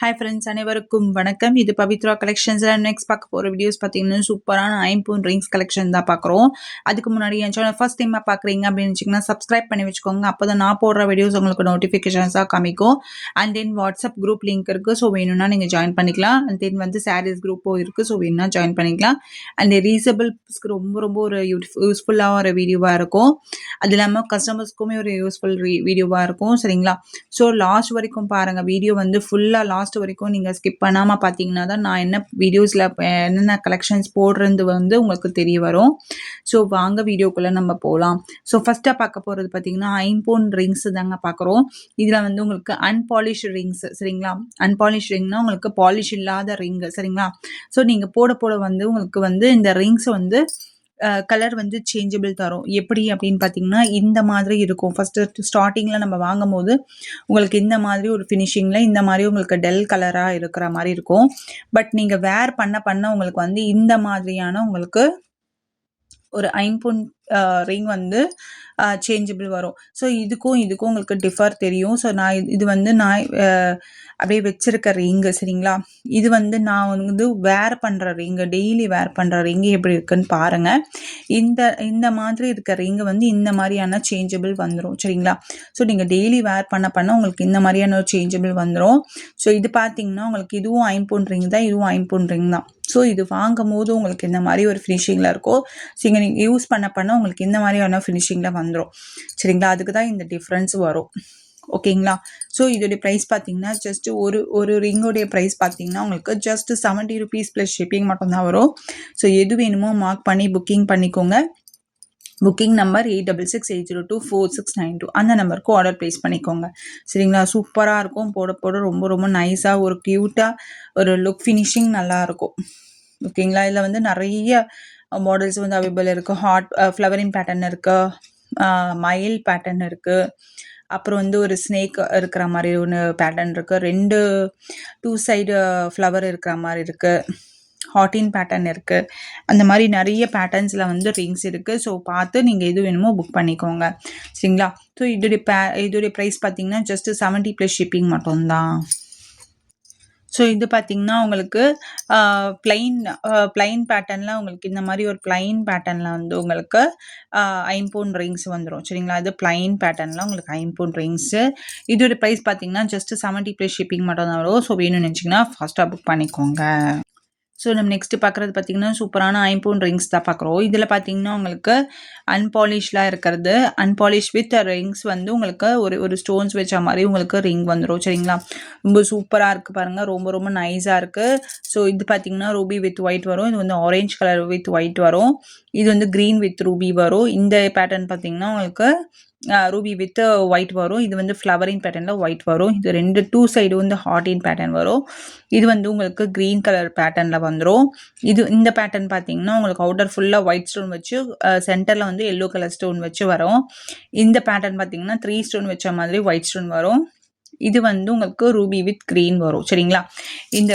Hi friends அனைவருக்கும் வணக்கம். இது பவித்ரா கலெக்ஷன்ஸில் நெக்ஸ்ட் பார்க்க போகிற வீடியோஸ் பார்த்தீங்கன்னா சூப்பரான ஐம்பூன் ரிங்ஸ் கலெக்ஷன் தான் பார்க்குறோம். அதுக்கு முன்னாடி என் சேனல் ஃபஸ்ட் டைமாக பார்க்குறீங்க அப்படின்னு வச்சிங்கன்னா சப்ஸ்கிரைப் பண்ணி வச்சுக்கோங்க. அப்போ தான் நான் போடுற வீடியோஸ் உங்களுக்கு நோட்டிஃபிகேஷன்ஸாக காமிக்கும். And then WhatsApp group link இருக்குது ஸோ வேணும்னா நீங்கள் ஜாயின் பண்ணிக்கலாம். அண்ட் தென் வந்து சாரீஸ் குரூப்பும் இருக்குது ஸோ வேணும்னா ஜாயின் பண்ணிக்கலாம். அண்ட் ரீசபிள்ஸ்க்கு ரொம்ப ரொம்ப ஒரு யூஸ்ஃபுல்லாக ஒரு வீடியோவாக இருக்கும். அது இல்லாமல் கஸ்டமர்ஸ்க்குமே ஒரு யூஸ்ஃபுல் வீடியோவாக இருக்கும் சரிங்களா? ஸோ லாஸ்ட் வரைக்கும் பாருங்கள் வீடியோ வந்து ஃபுல்லாக லாஸ்ட் லாஸ்ட் வரைக்கும் நீங்கள் ஸ்கிப் பண்ணாமல் பார்த்தீங்கன்னா தான் நான் என்ன வீடியோஸில் என்னென்ன கலெக்ஷன்ஸ் போடுறது வந்து உங்களுக்கு தெரிய வரும். ஸோ வாங்க வீடியோக்குள்ளே நம்ம போகலாம் ஸோ ஃபஸ்ட்டாக பார்க்க போகிறது பார்த்தீங்கன்னா ஐம்போன் ரிங்ஸ் தாங்க பார்க்குறோம் இதில் வந்து உங்களுக்கு அன்பாலிஷ் ரிங்ஸ் சரிங்களா? அன்பாலிஷ் ரிங்னா உங்களுக்கு பாலிஷ் இல்லாத ரிங்கு சரிங்களா? ஸோ நீங்கள் போட போட வந்து உங்களுக்கு வந்து இந்த ரிங்ஸ் வந்து கலர் வந்து சேஞ்சபிள் தரும். எப்படி அப்படின்னு பார்த்தீங்கன்னா இந்த மாதிரி இருக்கும். ஃபஸ்ட்டு ஸ்டார்டிங்கில் நம்ம வாங்கும் போது உங்களுக்கு இந்த மாதிரி ஒரு ஃபினிஷிங்கில் இந்த மாதிரி உங்களுக்கு டெல் கலராக இருக்கிற மாதிரி இருக்கும். பட் நீங்கள் வேர் பண்ண பண்ண உங்களுக்கு வந்து இந்த மாதிரியான உங்களுக்கு ஒரு ஐம்பொன் ரிங் வந்து சேஞ்சபிள் வரும். ஸோ இதுக்கும் இதுக்கும் உங்களுக்கு டிஃபர் தெரியும். ஸோ நான் இது வந்து நான் அப்படியே வச்சிருக்க ரிங்கு சரிங்களா? இது வந்து நான் வந்து வேர் பண்ணுற ரிங்கு டெய்லி வேர் பண்ணுற ரிங்கு எப்படி இருக்குன்னு பாருங்கள் இந்த இந்த மாதிரி இருக்க ரிங்கு வந்து இந்த மாதிரியான சேஞ்சபிள் வந்துடும் சரிங்களா? ஸோ நீங்கள் டெய்லி வேர் பண்ண பண்ண உங்களுக்கு இந்த மாதிரியான ஒரு சேஞ்சபிள் வந்துடும் ஸோ இது பார்த்தீங்கன்னா உங்களுக்கு இதுவும் ஐம்பொன் ரிங் தான் இதுவும் ஐம்பொன் ரிங் தான். ஸோ இது வாங்கும் போது உங்களுக்கு இந்த மாதிரி ஒரு ஃபினிஷிங்கில் இருக்கும். ஸோ இங்கே நீங்கள் யூஸ் பண்ண பண்ண உங்களுக்கு இந்த மாதிரியான ஃபினிஷிங்கில் வந்துடும் சரிங்களா? அதுக்கு தான் இந்த டிஃப்ரென்ஸ் வரும். ஓகேங்களா? ஸோ இதோடைய ப்ரைஸ் பார்த்தீங்கன்னா ஜஸ்ட் ஒரு ஒரு ரிங்கோடைய ப்ரைஸ் பார்த்தீங்கன்னா உங்களுக்கு just seventy rupees plus shipping மட்டும்தான் வரும். ஸோ எது வேணுமோ மார்க் பண்ணி புக்கிங் பண்ணிக்கோங்க. Booking number eight double six eight zero two four six nine two அந்த நம்பருக்கு ஆர்டர் ப்ளேஸ் பண்ணிக்கோங்க. சரிங்களா? சூப்பராக இருக்கும். போட போட ரொம்ப ரொம்ப நைஸாக ஒரு க்யூட்டாக ஒரு லுக் ஃபினிஷிங் நல்லாயிருக்கும் ஓகேங்களா? இதில் வந்து நிறைய மாடல்ஸ் வந்து அவைலபிள் இருக்குது ஹாட் ஃப்ளவரிங் பேட்டர்ன் இருக்குது மயில் பேட்டர்ன் இருக்குது அப்புறம் வந்து ஒரு ஸ்னேக் இருக்கிற மாதிரி ஒன்று பேட்டர்ன் இருக்குது ரெண்டு டூ சைடு ஃப்ளவர் இருக்கிற மாதிரி இருக்குது ஹாட்டின் பேட்டர்ன் இருக்குது அந்த மாதிரி நிறைய பேட்டர்ன்ஸில் வந்து ரிங்ஸ் இருக்குது ஸோ பார்த்து நீங்கள் எது வேணுமோ புக் பண்ணிக்கோங்க. சரிங்களா? ஸோ இதோடைய பே இதோடைய ப்ரைஸ் பார்த்தீங்கன்னா ஜஸ்ட்டு செவன்ட்டி ப்ளஸ் ஷிப்பிங் மட்டும்தான். ஸோ இது பார்த்திங்கன்னா உங்களுக்கு ப்ளைன் ப்ளைன் பேட்டர்னில் உங்களுக்கு இந்த மாதிரி ஒரு ப்ளைன் பேட்டர்னில் வந்து உங்களுக்கு ஐம்பூன் ரிங்ஸ் வந்துடும் சரிங்களா? இது ப்ளைன் பேட்டர்னில் உங்களுக்கு ஐம்பூன் ரிங்ஸு இதோட ப்ரைஸ் பார்த்தீங்கன்னா ஜஸ்ட்டு செவன்ட்டி ப்ளஸ் ஷிப்பிங் மட்டும் தான் வரும். ஸோ வேணும்னு நினச்சிங்கன்னா ஃபாஸ்ட்டாக புக் பண்ணிக்கோங்க. ஸோ நம்ம நெக்ஸ்ட்டு பார்க்குறது பார்த்திங்கன்னா சூப்பரான ஐம்பூன் ரிங்ஸ் தான் பார்க்குறோம் இதில் பார்த்திங்கன்னா உங்களுக்கு அன்பாலிஷ்லாம் இருக்கிறது. அன்பாலிஷ் வித் ரிங்ஸ் வந்து உங்களுக்கு ஒரு ஒரு ஸ்டோன்ஸ் வச்ச மாதிரி உங்களுக்கு ரிங் வந்துடும் சரிங்களா? ரொம்ப சூப்பராக இருக்குது பாருங்கள் ரொம்ப ரொம்ப நைஸாக இருக்குது ஸோ இது பார்த்திங்கன்னா ரூபி வித் ஒயிட் வரும். இது வந்து ஆரேஞ்ச் கலர் வித் ஒயிட் வரும். இது வந்து க்ரீன் வித் ரூபி வரும். இந்த பேட்டர்ன் பார்த்திங்கன்னா உங்களுக்கு ரூபி வித் ஒயிட் வரும். இது வந்து ஃப்ளவரிங் பேட்டர்னில் ஒயிட் வரும். இது ரெண்டு டூ சைடு வந்து ஹார்டின் பேட்டர்ன் வரும். இது வந்து உங்களுக்கு க்ரீன் கலர் பேட்டர்னில் வந்துடும் இது இந்த பேட்டர்ன் பார்த்தீங்கன்னா உங்களுக்கு அவுட்டர் ஃபுல்லாக ஒயிட் ஸ்டோன் வச்சு சென்டரில் வந்து எல்லோ கலர் ஸ்டோன் வச்சு வரும். இந்த பேட்டர்ன் பார்த்தீங்கன்னா த்ரீ ஸ்டோன் வச்ச மாதிரி ஒயிட் ஸ்டோன் வரும். இது வந்து உங்களுக்கு ரூபி வித் க்ரீன் வரும். சரிங்களா? இந்த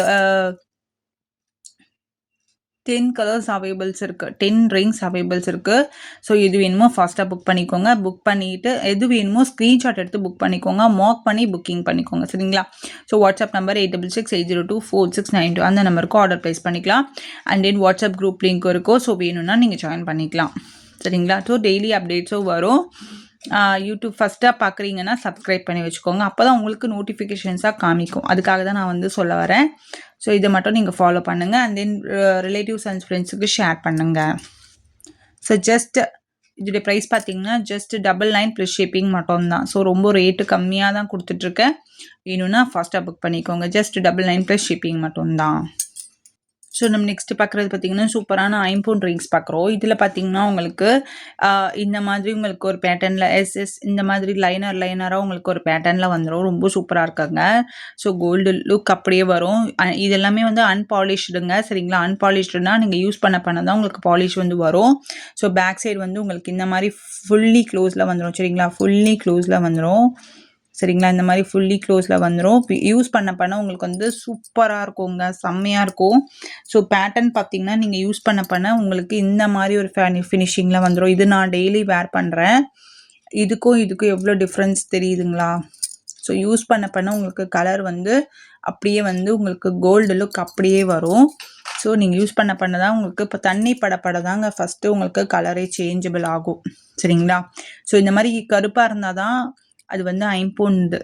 டென் கலர்ஸ் அவைலபிள்ஸ் இருக்குது டென் ரிங்ஸ் அவைலபிள்ஸ் இருக்குது ஸோ எது வேணுமோ ஃபாஸ்ட்டாக புக் பண்ணிக்கோங்க. புக் பண்ணிவிட்டு எது வேணுமோ ஸ்க்ரீன்ஷாட் எடுத்து புக் பண்ணிக்கோங்க. மார்க் பண்ணி புக்கிங் பண்ணிக்கோங்க. சரிங்களா? So WhatsApp number eight double six eight zero two four six nine two அந்த நம்பருக்கு ஆர்டர் ப்ளேஸ் பண்ணிக்கலாம். And then WhatsApp group link இருக்கும். ஸோ வேணும்னா நீங்கள் ஜாயின் பண்ணிக்கலாம். சரிங்களா? ஸோ டெய்லி அப்டேட்ஸும் வரும். யூடியூப் ஃபஸ்ட்டாக பார்க்குறீங்கன்னா சப்ஸ்கிரைப் பண்ணி வச்சுக்கோங்க. அப்போ தான் உங்களுக்கு நோட்டிஃபிகேஷன்ஸாக காமிக்கும். அதுக்காக தான் நான் வந்து சொல்ல வரேன். ஸோ இதை மட்டும் நீங்கள் ஃபாலோ பண்ணுங்கள் அண்ட் தென் ரிலேட்டிவ்ஸ் அண்ட் ஃப்ரெண்ட்ஸுக்கு ஷேர் பண்ணுங்கள் ஸோ ஜஸ்ட் இதோடைய ப்ரைஸ் பார்த்தீங்கன்னா just double nine plus shipping மட்டும்தான். ஸோ ரொம்ப ரேட்டு கம்மியாக தான் கொடுத்துட்ருக்கேன் வேணும்னா ஃபாஸ்ட்டாக புக் பண்ணிக்கோங்க. Just double nine plus shipping மட்டும்தான். ஸோ நம்ம நெக்ஸ்ட் பார்க்குறது பார்த்திங்கன்னா சூப்பரான ஐம்பூன் ரிங்ஸ் பார்க்குறோம் இதில் பார்த்திங்கன்னா உங்களுக்கு இந்த மாதிரி உங்களுக்கு ஒரு பேட்டர்னில் எஸ்எஸ் இந்த மாதிரி லைனர் லைனராக உங்களுக்கு ஒரு பேட்டர்னில் வந்துடும் ரொம்ப சூப்பராக இருக்காங்க. ஸோ கோல்டு லுக் அப்படியே வரும். இதெல்லாமே வந்து அன்பாலிஷ்டுங்க சரிங்களா? அன்பாலிஷ்டுனா நீங்கள் யூஸ் பண்ண பண்ண தான் உங்களுக்கு பாலிஷ் வந்து வரும். ஸோ பேக் சைடு வந்து உங்களுக்கு இந்த மாதிரி ஃபுல்லி க்ளோஸில் வந்துடும் சரிங்களா? ஃபுல்லி க்ளோஸில் வந்துடும் சரிங்களா? இந்த மாதிரி ஃபுல்லி க்ளோஸில் வந்துடும் யூஸ் பண்ண பண்ண உங்களுக்கு வந்து சூப்பராக இருக்குங்க. செம்மையாக இருக்கும். ஸோ பேட்டர்ன் பார்த்தீங்கன்னா நீங்கள் யூஸ் பண்ண பண்ண உங்களுக்கு இந்த மாதிரி ஒரு ஃபினிஷிங்கில் வந்துடும் இது நான் டெய்லி வேர் பண்ணுறேன் இதுக்கும் இதுக்கும் எவ்வளோ டிஃப்ரென்ஸ் தெரியுதுங்களா? ஸோ யூஸ் பண்ண பண்ண உங்களுக்கு கலர் வந்து அப்படியே வந்து உங்களுக்கு கோல்டு லுக் அப்படியே வரும். ஸோ நீங்கள் யூஸ் பண்ண பண்ண தான் உங்களுக்கு இப்போ தண்ணி படப்பட தாங்க ஃபஸ்ட்டு உங்களுக்கு கலரே சேஞ்சபிள் ஆகும். சரிங்களா? ஸோ இந்த மாதிரி கருப்பாக இருந்தால் தான் அது வந்து ஐம்பொண்டு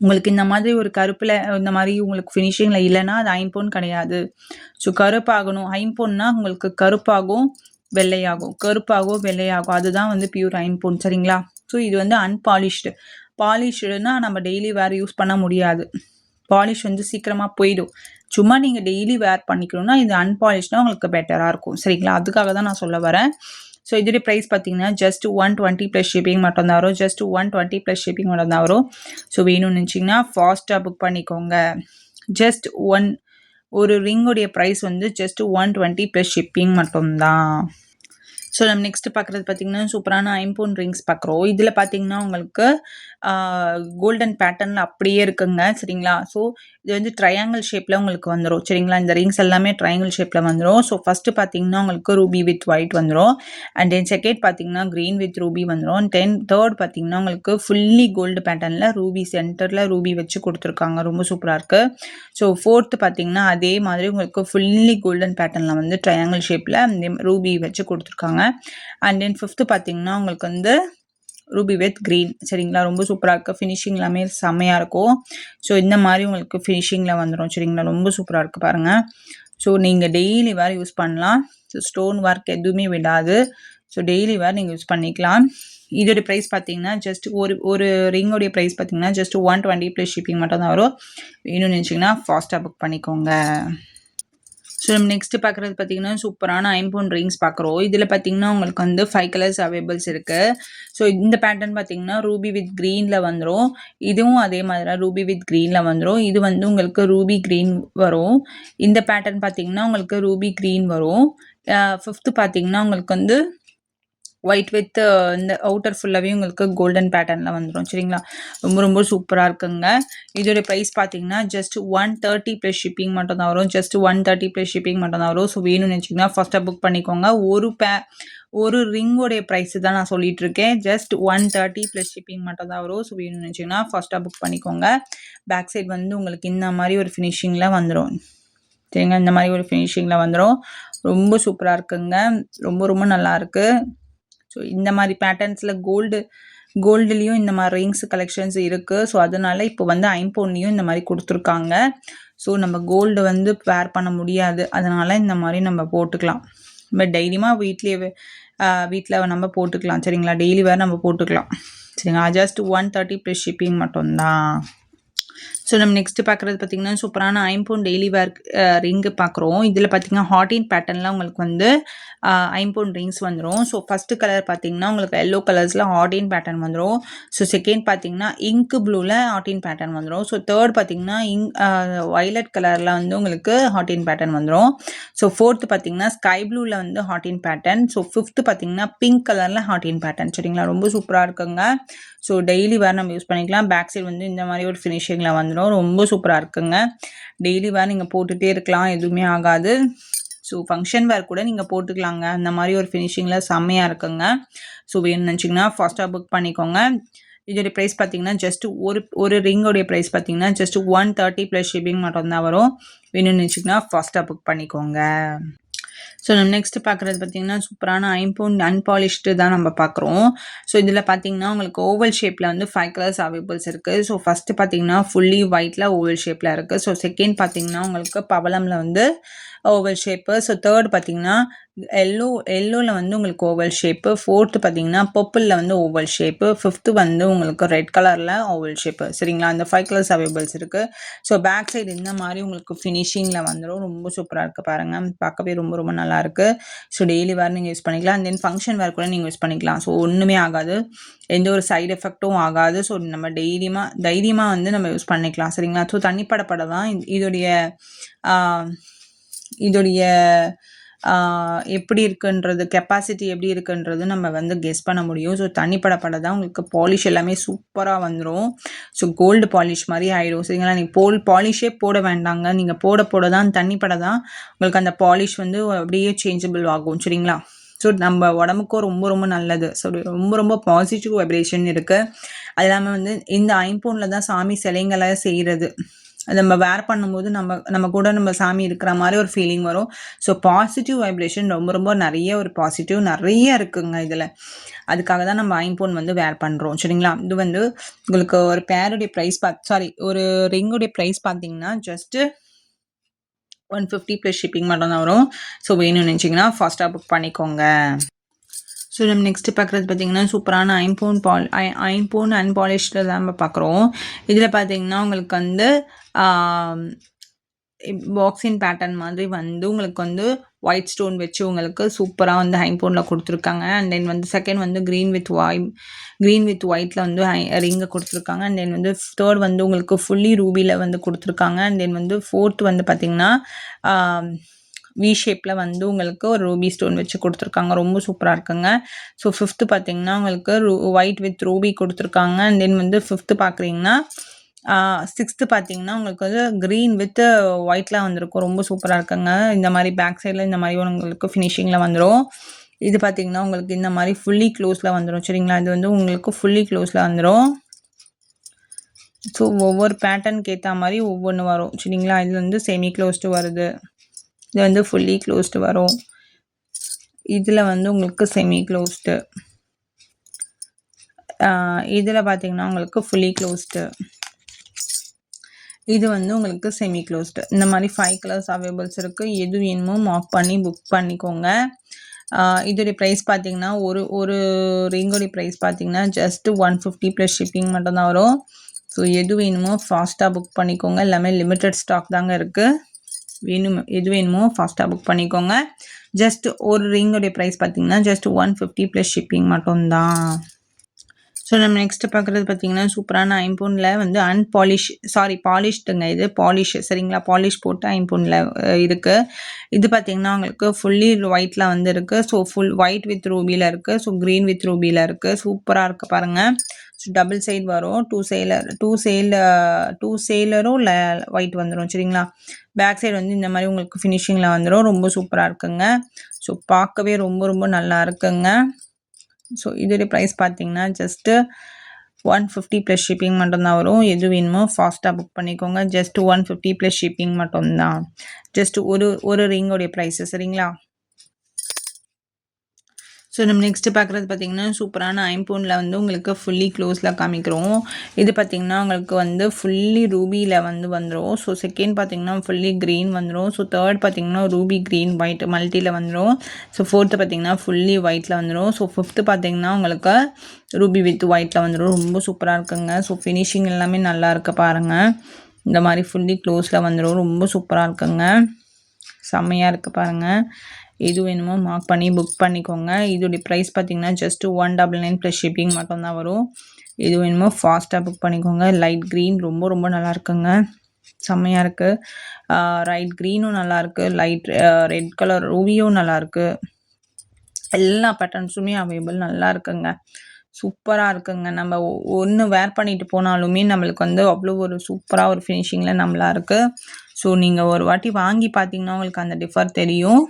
உங்களுக்கு இந்த மாதிரி ஒரு கருப்பில் இந்த மாதிரி உங்களுக்கு ஃபினிஷிங்கில் இல்லைன்னா அது ஐம்பொன் கிடையாது. ஸோ கருப்பாகணும். ஐம்பொன்னா உங்களுக்கு கருப்பாகும் வெள்ளையாகும். கருப்பாகும் வெள்ளையாகும் அதுதான் வந்து பியூர் ஐம்பொன் சரிங்களா? ஸோ இது வந்து அன்பாலிஷ்டு பாலிஷ்டுனா நம்ம டெய்லி வேறு யூஸ் பண்ண முடியாது. பாலிஷ் வந்து சீக்கிரமாக போயிடும். சும்மா நீங்கள் டெய்லி வேர் பண்ணிக்கணும்னா இது அன்பாலிஷ்னா உங்களுக்கு பெட்டராக இருக்கும் சரிங்களா? அதுக்காக தான் நான் சொல்ல வரேன். ஸோ இதோடைய ப்ரைஸ் பார்த்தீங்கன்னா just one twenty plus shipping மட்டும் தான் வரும். Just one twenty plus shipping மட்டும் தான் வரும். ஸோ வேணும்னு நினச்சிங்கன்னா ஃபாஸ்ட்டாக புக் பண்ணிக்கோங்க. ஜஸ்ட் ஒன் ஒரு ரிங்குடைய ப்ரைஸ் வந்து just one twenty plus shipping மட்டும்தான் ஸோ நம்ம நெக்ஸ்ட் பார்க்குறது பார்த்தீங்கன்னா சூப்பரான ஐம்பூன் ரிங்ஸ் பார்க்குறோம். இதில் பார்த்தீங்கன்னா உங்களுக்கு கோல்டன் பேட்டர்னில் அப்படியே இருக்குங்க சரிங்களா? ஸோ இது வந்து ட்ரையாங்கிள் ஷேப்பில் உங்களுக்கு வந்துடும் சரிங்களா? இந்த ரிங்ஸ் எல்லாமே ட்ரையாங்கிள் ஷேப்பில் வந்துடும் ஸோ ஃபஸ்ட்டு பார்த்தீங்கன்னா உங்களுக்கு ரூபி வித் ஒயிட் வந்துடும் அண்ட் தென் செகண்ட் பார்த்தீங்கன்னா க்ரீன் வித் ரூபி வந்துடும் தென் தேர்ட் பார்த்தீங்கன்னா உங்களுக்கு ஃபுல்லி கோல்டு பேட்டர்னில் ரூபி சென்டரில் ரூபி வச்சு கொடுத்துருக்காங்க. ரொம்ப சூப்பராக இருக்குது ஸோ ஃபோர்த்து பார்த்தீங்கன்னா அதே மாதிரி உங்களுக்கு ஃபுல்லி கோல்டன் பேட்டர்னில் வந்து ட்ரையாங்கிள் ஷேப்பில் ரூபி வச்சு கொடுத்துருக்காங்க. அண்ட் தென் ஃபிஃப்த்து பார்த்தீங்கன்னா உங்களுக்கு வந்து ரூபி வித் க்ரீன் சரிங்களா? ரொம்ப சூப்பராக இருக்குது ஃபினிஷிங் எல்லாமே செம்மையாக இருக்கும். ஸோ இந்த மாதிரி உங்களுக்கு ஃபினிஷிங்கில் வந்துடும் சரிங்களா? ரொம்ப சூப்பராக இருக்குது பாருங்கள் ஸோ நீங்கள் டெய்லி வேறு யூஸ் பண்ணலாம். ஸோ ஸ்டோன் ஒர்க் எதுவுமே விடாது. ஸோ டெய்லி வேறு நீங்கள் யூஸ் பண்ணிக்கலாம். இதோடய ப்ரைஸ் பார்த்தீங்கன்னா ஜஸ்ட் ஒரு ஒரு ரிங்கோடைய ப்ரைஸ் பார்த்தீங்கன்னா just one twenty plus shipping மட்டும் தான் வரும். வேணும்னு நினச்சிங்கன்னா ஃபாஸ்ட்டாக புக் பண்ணிக்கோங்க. ஸோ நம்ம நெக்ஸ்ட்டு பார்க்குறது பார்த்தீங்கன்னா சூப்பரான ஐம்பொன் ரிங்ஸ் பார்க்குறோம் இதில் பார்த்தீங்கன்னா உங்களுக்கு வந்து ஃபைவ் கலர்ஸ் அவைபிள்ஸ் இருக்குது ஸோ இந்த பேட்டர்ன் பார்த்தீங்கன்னா ரூபி வித் க்ரீனில் வந்துடும் இதுவும் அதே மாதிரி தான் ரூபி வித் க்ரீனில் வந்துடும் இது வந்து உங்களுக்கு ரூபி க்ரீன் வரும். இந்த பேட்டர்ன் பார்த்தீங்கன்னா உங்களுக்கு ரூபி க்ரீன் வரும். ஃபிஃப்த்து பார்த்தீங்கன்னா உங்களுக்கு வந்து ஒயிட் வித் uh, இந்த அவுட்டர் ஃபுல்லாகவே உங்களுக்கு கோல்டன் பேட்டர்னில் வந்துடும் சரிங்களா? ரொம்ப ரொம்ப சூப்பராக இருக்குங்க. இதோட ப்ரைஸ் பார்த்தீங்கன்னா just one thirty plus shipping மட்டும் தான் வரும். Just one thirty plus shipping மட்டும் தான் வரும். ஸோ வேணும்னு வச்சிங்கன்னா ஃபஸ்ட்டாக புக் பண்ணிக்கோங்க. ஒரு பே ஒரு ரிங்கோடைய ப்ரைஸ் தான் நான் சொல்லிட்டு இருக்கேன். Just one thirty plus shipping மட்டும் தான் வரும். ஸோ வேணும்னு வச்சிங்கன்னா ஃபஸ்ட்டாக புக் பண்ணிக்கோங்க. பேக் சைட் வந்து உங்களுக்கு இந்த மாதிரி ஒரு ஃபினிஷிங்கில் வந்துடும் சரிங்க? இந்த மாதிரி ஒரு ஃபினிஷிங்கில் வந்துடும் ரொம்ப சூப்பராக இருக்குங்க. ரொம்ப ரொம்ப நல்லாயிருக்கு ஸோ இந்த மாதிரி பேட்டர்ன்ஸில் கோல்டு கோல்டுலேயும் இந்த மாதிரி ரிங்ஸ் கலெக்ஷன்ஸ் இருக்குது ஸோ அதனால் இப்போ வந்து ஐம்பொன்லேயும் இந்த மாதிரி கொடுத்துருக்காங்க. ஸோ நம்ம கோல்டு வந்து வேர் பண்ண முடியாது. அதனால் இந்த மாதிரி நம்ம போட்டுக்கலாம். பட் டெய்லியுமா வீட்லேயே வீட்டில் நம்ம போட்டுக்கலாம். சரிங்களா? டெய்லி வேறு நம்ம போட்டுக்கலாம். சரிங்களா? Just one thirty plus shipping மட்டும்தான். ஸோ நம்ம நெக்ஸ்ட் பார்க்குறது பார்த்திங்கன்னா சூப்பரான ஐம்போன் டெய்லி வேர் ரிங்கு பார்க்குறோம். இதில் பார்த்திங்கன்னா ஹாட்டின் பேட்டர்னில் உங்களுக்கு வந்து ஐம்போன் ரிங்ஸ் வந்துடும் ஸோ ஃபஸ்ட்டு கலர் பார்த்திங்கன்னா உங்களுக்கு எல்லோ கலர்ஸில் ஹாட்டின் பேட்டர்ன் வந்துடும் ஸோ செகண்ட் பார்த்திங்கன்னா இங்க் ப்ளூவில் ஹாட்டின் பேட்டர்ன் வந்துடும் ஸோ தேர்ட் பார்த்திங்கன்னா இங் வைலட் கலரில் வந்து உங்களுக்கு ஹாட்டின் பேட்டர்ன் வந்துடும் ஸோ ஃபோர்த்து பார்த்திங்கன்னா ஸ்கை ப்ளூவில் வந்து ஹாட்டின் பேட்டர்ன் ஸோ ஃபிஃப்த்து பார்த்திங்கன்னா பிங்க் கலரில் ஹாட்டின் பேட்டர்ன் சரிங்களா? ரொம்ப சூப்பராக இருக்குங்க. ஸோ டெய்லி வேறு நம்ம யூஸ் பண்ணிக்கலாம். பேக் சைடு வந்து இந்த மாதிரி ஒரு ஃபினிஷிங்கில் வந்துடும் ரொம்ப சூப்பராக இருக்குங்க. டெய்லி வேறு நீங்கள் போட்டுகிட்டே இருக்கலாம் எதுவுமே ஆகாது. ஸோ ஃபங்க்ஷன் வேர் கூட நீங்கள் போட்டுக்கலாங்க. அந்த மாதிரி ஒரு ஃபினிஷிங்கில் செம்மையாக இருக்குங்க. ஸோ வேணும்னு நினச்சிங்கன்னா ஃபாஸ்ட்டாக புக் பண்ணிக்கோங்க. இதோடைய ப்ரைஸ் பார்த்தீங்கன்னா ஜஸ்ட் ஒரு ஒரு ரிங்கோடைய ப்ரைஸ் பார்த்தீங்கன்னா just one thirty plus shipping மட்டும் தான் வரும். வேணும்னு நினச்சிங்கன்னா ஃபாஸ்ட்டாக புக் பண்ணிக்கோங்க. ஸோ நம்ம நெக்ஸ்ட் பார்க்குறது பார்த்தீங்கன்னா சூப்பரான ஐம்பவுண்ட் அன்பாலிஷ்டு தான் நம்ம பார்க்குறோம் ஸோ இதில் பார்த்தீங்கன்னா உங்களுக்கு ஓவல் ஷேப்பில் வந்து ஃபைவ் கலர்ஸ் அவைபிள்ஸ் இருக்குது ஸோ ஃபஸ்ட்டு பார்த்தீங்கன்னா ஃபுல்லி ஒயிட்டில் ஓவல் ஷேப்பில் இருக்குது ஸோ செகண்ட் பார்த்தீங்கன்னா உங்களுக்கு பவளமில் வந்து ஓவல் ஷேப்பு ஸோ தேர்ட் பார்த்தீங்கன்னா எல்லோ எல்லோவில் வந்து உங்களுக்கு ஓவல் ஷேப்பு ஃபோர்த்து பார்த்தீங்கன்னா பர்பிளில் வந்து ஓவல் ஷேப்பு ஃபிஃப்த்து வந்து உங்களுக்கு ரெட் கலரில் ஓவல் ஷேப்பு சரிங்களா? அந்த ஃபைவ் கலர்ஸ் அவைபிள்ஸ் இருக்குது ஸோ பேக் சைடு இந்த மாதிரி உங்களுக்கு ஃபினிஷிங்கில் வந்துடும் ரொம்ப சூப்பராக இருக்குது பாருங்கள் பார்க்கவே ரொம்ப ரொம்ப நல்லாயிருக்கு ஸோ டெய்லி வேறு நீங்கள் யூஸ் பண்ணிக்கலாம். அண்ட் தென் ஃபங்க்ஷன் வேறு கூட நீங்கள் யூஸ் பண்ணிக்கலாம். ஸோ ஒன்றுமே ஆகாது. எந்த ஒரு சைடு எஃபெக்ட்டும் ஆகாது. ஸோ நம்ம டெய்லியமாக தைரியமாக வந்து நம்ம யூஸ் பண்ணிக்கலாம். சரிங்களா? ஸோ தண்ணிப்படப்பட தான். இதோடைய இதோடைய எப்படி இருக்குன்றது கெப்பாசிட்டி எப்படி இருக்குன்றது நம்ம வந்து கெஸ் பண்ண முடியும். ஸோ தண்ணி படப்பட தான் உங்களுக்கு பாலிஷ் எல்லாமே சூப்பராக வந்துடும் ஸோ கோல்டு பாலிஷ் மாதிரி ஆகிடும் சரிங்களா நீங்கள் போல் பாலிஷே போட வேண்டாங்க. நீங்கள் போட போட தான் தண்ணி பட தான் உங்களுக்கு அந்த பாலிஷ் வந்து அப்படியே சேஞ்சபிள் ஆகும். சரிங்களா? ஸோ நம்ம உடம்புக்கும் ரொம்ப ரொம்ப நல்லது. ஸோ ரொம்ப ரொம்ப பாசிட்டிவ் வைப்ரேஷன் இருக்குது அது இல்லாமல் வந்து இந்த ஐம்போனில் தான் சாமி சிலைங்களை செய்கிறது நம்ம வேர் பண்ணும்போது நம்ம நம்ம கூட நம்ம சாமி இருக்கிற மாதிரி ஒரு ஃபீலிங் வரும். ஸோ பாசிட்டிவ் வைப்ரேஷன் ரொம்ப ரொம்ப நிறைய ஒரு பாசிட்டிவ் நிறைய இருக்குங்க இதில். அதுக்காக தான் நம்ம ஐம்போன் வந்து வேர் பண்ணுறோம் சரிங்களா? இது வந்து உங்களுக்கு ஒரு பேருடைய ப்ரைஸ் பார்த்து சாரி ஒரு ரிங்குடைய ப்ரைஸ் பார்த்தீங்கன்னா just one fifty plus shipping மட்டும் தான் வரும். ஸோ வேணும்னு நினச்சிங்கன்னா ஃபாஸ்ட்டாக புக் பண்ணிக்கோங்க. ஸோ நம்ம நெக்ஸ்ட்டு பார்க்குறது பார்த்திங்கன்னா சூப்பரான ஐம்போன் பால் ஐ ஐம்போன் அன்பாலிஷ்டில் தான் நம்ம பார்க்குறோம் இதில் பார்த்திங்கன்னா உங்களுக்கு வந்து பாக்ஸின் பேட்டர்ன் மாதிரி வந்து உங்களுக்கு வந்து ஒயிட் ஸ்டோன் வச்சு உங்களுக்கு சூப்பராக வந்து ஹைம்போனில் கொடுத்துருக்காங்க. அண்ட் தென் வந்து செகண்ட் வந்து க்ரீன் வித் ஒய் க்ரீன் வித் ஒயிட்டில் வந்து ஹை ரிங்கை கொடுத்துருக்காங்க. அண்ட் தென் வந்து தேர்ட் வந்து உங்களுக்கு ஃபுல்லி ரூபியில் வந்து கொடுத்துருக்காங்க. அண்ட் தென் வந்து ஃபோர்த் வந்து பார்த்திங்கன்னா வி ஷேப்பில் வந்து உங்களுக்கு ஒரு ரூபி ஸ்டோன் வச்சு கொடுத்துருக்காங்க. ரொம்ப சூப்பராக இருக்குங்க. ஸோ ஃபிஃப்த்து பார்த்தீங்கன்னா உங்களுக்கு ரூ ஒயிட் வித் ரூபி கொடுத்துருக்காங்க. அண்ட் தென் வந்து ஃபிஃப்த்து பார்க்குறீங்கன்னா சிக்ஸ்த்து பார்த்தீங்கன்னா உங்களுக்கு வந்து க்ரீன் வித் ஒயிட்லாம் வந்திருக்கும். ரொம்ப சூப்பராக இருக்குங்க. இந்த மாதிரி பேக் சைடில் இந்த மாதிரி உங்களுக்கு ஃபினிஷிங்கில் வந்துடும் இது பார்த்தீங்கன்னா உங்களுக்கு இந்த மாதிரி ஃபுல்லி க்ளோஸில் வந்துடும் சரிங்களா? இது வந்து உங்களுக்கு ஃபுல்லி க்ளோஸில் வந்துடும் ஸோ ஒவ்வொரு பேட்டர்னுக்கு ஏற்ற மாதிரி ஒவ்வொன்று வரும். சரிங்களா? இது வந்து செமி க்ளோஸ்டு வருது. இது வந்து ஃபுல்லி க்ளோஸ்டு வரும். இதில் வந்து உங்களுக்கு செமி க்ளோஸ்டு இதில் பார்த்தீங்கன்னா உங்களுக்கு ஃபுல்லி க்ளோஸ்டு இது வந்து உங்களுக்கு செமி க்ளோஸ்டு இந்த மாதிரி ஃபைவ் கலர்ஸ் அவைலபிள்ஸ் இருக்குது எது வேணுமோ மார்க் பண்ணி புக் பண்ணிக்கோங்க. இதோடைய ப்ரைஸ் பார்த்தீங்கன்னா ஒரு ஒரு ரிங்கோடைய ப்ரைஸ் பார்த்தீங்கன்னா just one fifty plus shipping மட்டும்தான் வரும். ஸோ எது வேணுமோ ஃபாஸ்ட்டாக புக் பண்ணிக்கோங்க. எல்லாமே லிமிட்டட் ஸ்டாக் தாங்க இருக்குது வேணும் எது வேணுமோ ஃபாஸ்ட்டாக புக் பண்ணிக்கோங்க. ஜஸ்ட் ஒரு ரிங்கோடைய ப்ரைஸ் பார்த்தீங்கன்னா just one fifty plus shipping மட்டும்தான் ஸோ நம்ம நெக்ஸ்ட்டு பார்க்குறது பார்த்தீங்கன்னா சூப்பரான ஐம்பூனில் வந்து அன்பாலிஷ் சாரி பாலிஷ்டுங்க இது. பாலிஷ் சரிங்களா? பாலிஷ் போட்டு ஐம்பூனில் இருக்குது இது பார்த்தீங்கன்னா உங்களுக்கு ஃபுல்லி ஒயிட்டில் வந்து இருக்குது ஸோ ஃபுல் ஒயிட் வித் ரூபியில் இருக்குது ஸோ க்ரீன் வித் ரூபியில் இருக்குது சூப்பராக இருக்குது பாருங்கள் ஸோ டபுள் சைடு வரும். டூ சேலர் டூ சேல டூ சேலரும் ல ஒயிட் வந்துடும் சரிங்களா? பேக் சைடு வந்து இந்த மாதிரி உங்களுக்கு ஃபினிஷிங்கில் வந்துடும் ரொம்ப சூப்பராக இருக்குங்க. ஸோ பார்க்கவே ரொம்ப ரொம்ப நல்லா இருக்குங்க. ஸோ இதோடைய ப்ரைஸ் பார்த்தீங்கன்னா just one fifty plus shipping மட்டும்தான் வரும். எது வேணுமோ ஃபாஸ்ட்டாக புக் பண்ணிக்கோங்க. Just one fifty plus shipping மட்டும்தான். ஜஸ்ட் ஒரு ஒரு ரிங்கோடைய ப்ரைஸு சரிங்களா? ஸோ நம்ம நெக்ஸ்ட்டு பார்க்குறது பார்த்திங்கன்னா சூப்பரான ஐம்போனில் வந்து உங்களுக்கு ஃபுல்லி க்ளோஸில் காமிக்கிறோம். இது பார்த்திங்கன்னா உங்களுக்கு வந்து ஃபுல்லி ரூபியில் வந்து வந்துடும் ஸோ செகண்ட் பார்த்திங்கன்னா ஃபுல்லி க்ரீன் வந்துடும் ஸோ தேர்ட் பார்த்திங்கன்னா ரூபி க்ரீன் ஒயிட் மல்ட்டியில் வந்துடும் ஸோ ஃபோர்த்து பார்த்திங்கன்னா ஃபுல்லி ஒயிட்டில் வந்துடும் ஸோ ஃபிஃப்த்து பார்த்திங்கன்னா உங்களுக்கு ரூபி வித் ஒயிட்டில் வந்துடும் ரொம்ப சூப்பராக இருக்குங்க. ஸோ ஃபினிஷிங் எல்லாமே நல்லா இருக்க பாருங்கள் இந்த மாதிரி ஃபுல்லி க்ளோஸில் வந்துடும் ரொம்ப சூப்பராக இருக்குங்க. செம்மையாக இருக்குது பாருங்கள் எது வேணுமோ மார்க் பண்ணி புக் பண்ணிக்கோங்க. இதோடைய ப்ரைஸ் பார்த்தீங்கன்னா just one double nine plus shipping மட்டும்தான் வரும். இது வேணுமோ ஃபாஸ்ட்டாக புக் பண்ணிக்கோங்க. லைட் க்ரீன் ரொம்ப ரொம்ப நல்லா இருக்குங்க. செம்மையாக இருக்குது ரைட் க்ரீனும் நல்லாயிருக்கு லைட் ரெட் கலர் ரூவியும் நல்லாயிருக்கு எல்லா பேட்டர்ன்ஸுமே அவைலபிள் நல்லா இருக்குங்க. சூப்பராக இருக்குங்க. நம்ம ஒன்று வேர் பண்ணிட்டு போனாலுமே நம்மளுக்கு வந்து அவ்வளோ ஒரு சூப்பராக ஒரு ஃபினிஷிங்கில் நம்மளாக இருக்குது ஸோ நீங்கள் ஒரு வாட்டி வாங்கி பார்த்தீங்கன்னா உங்களுக்கு அந்த டிஃபர் தெரியும்.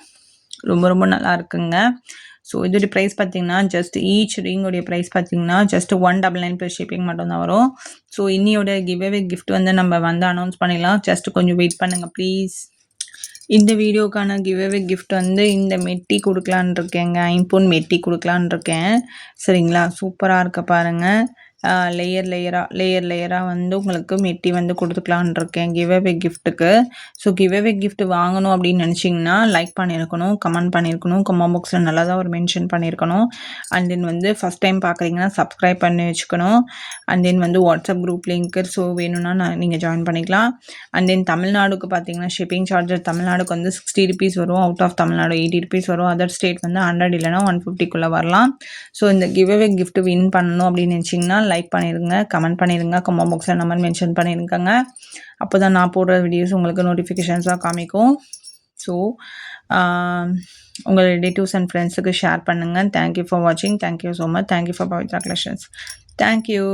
ரொம்ப ரொம்ப நல்லா இருக்குங்க ஸோ இதோடைய ப்ரைஸ் பார்த்தீங்கன்னா ஜஸ்ட் ஈச் ரிங்கோடைய ப்ரைஸ் பார்த்தீங்கன்னா just one double nine plus shipping மட்டும்தான் வரும். ஸோ இன்னியோட கிவ்அவே கிஃப்ட் வந்து நம்ம வந்து அனௌன்ஸ் பண்ணிடலாம். ஜஸ்ட் கொஞ்சம் வெயிட் பண்ணுங்கள் ப்ளீஸ் இந்த வீடியோக்கான கிவ்அவே கிஃப்ட் வந்து இந்த மெட்டி கொடுக்கலான் இருக்கேங்க. ஐம்பொன் மெட்டி கொடுக்கலான் இருக்கேன். சரிங்களா? சூப்பராக இருக்க பாருங்கள் லேயர் லேயராக லேயர் லேயராக வந்து உங்களுக்கு மெட்டி வந்து கொடுத்துக்கலான் இருக்கேன். கிவ்அவே கிஃப்ட்டுக்கு ஸோ கிவ் அவே கிஃப்ட் வாங்கணும் அப்படின்னு நினச்சிங்கன்னா லைக் பண்ணியிருக்கணும் கமெண்ட் பண்ணியிருக்கணும் கமெண்ட் பாக்ஸில் நல்லா தான் ஒரு மென்ஷன் பண்ணியிருக்கணும். அண்ட் தென் வந்து ஃபஸ்ட் டைம் பார்க்குறீங்கன்னா சப்ஸ்கிரைப் பண்ணி வச்சுக்கணும். அண்ட் தென் வந்து வாட்ஸ்அப் குரூப் லிங்க்கு ஸோ வேணும்னா நான் நீங்கள் ஜாயின் பண்ணிக்கலாம். அண்ட் தென் தமிழ்நாடுக்கு பார்த்தீங்கன்னா ஷிப்பிங் சார்ஜர் தமிழ்நாடுக்கு வந்து சிக்ஸ்டி ருபீஸ் வரும். Out of Tamil Nadu eighty rupees வரும். அதர் ஸ்டேட் வந்து ஹண்ட்ரட் இல்லைனா ஒன் ஃபிஃப்டிக்குள்ளே வரலாம். ஸோ இந்த கிவ் அவே கிஃப்ட் வின் பண்ணணும் அப்படின்னு நினச்சிங்கன்னா லைக் பண்ணிடுங்க கமெண்ட் பண்ணிடுங்க கமெண்ட் பாக்ஸில் நம்பர் மென்ஷன் பண்ணியிருக்கங்க அப்போ தான் நான் போடுற வீடியோஸ் உங்களுக்கு நோட்டிஃபிகேஷன்ஸாக காமிக்கும். ஸோ உங்கள் ரிலேட்டிவ்ஸ் அண்ட் ஃப்ரெண்ட்ஸுக்கு ஷேர் பண்ணுங்கள் தேங்க்யூ ஃபார் வாட்சிங் thank you so much thank you for Pavithra collections thank you